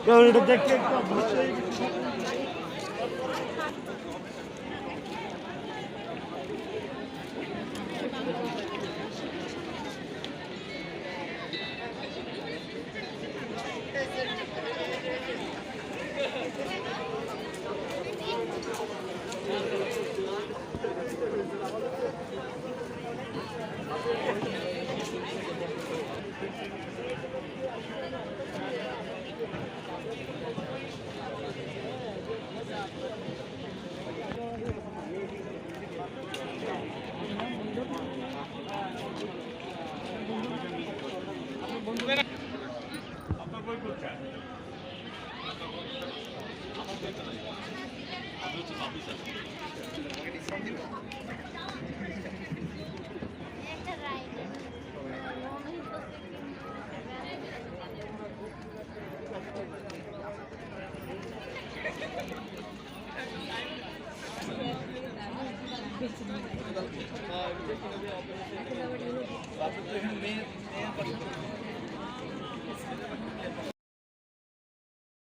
ওখানে এটা দেখতে একটু মেয়ের মেয়ের পাশে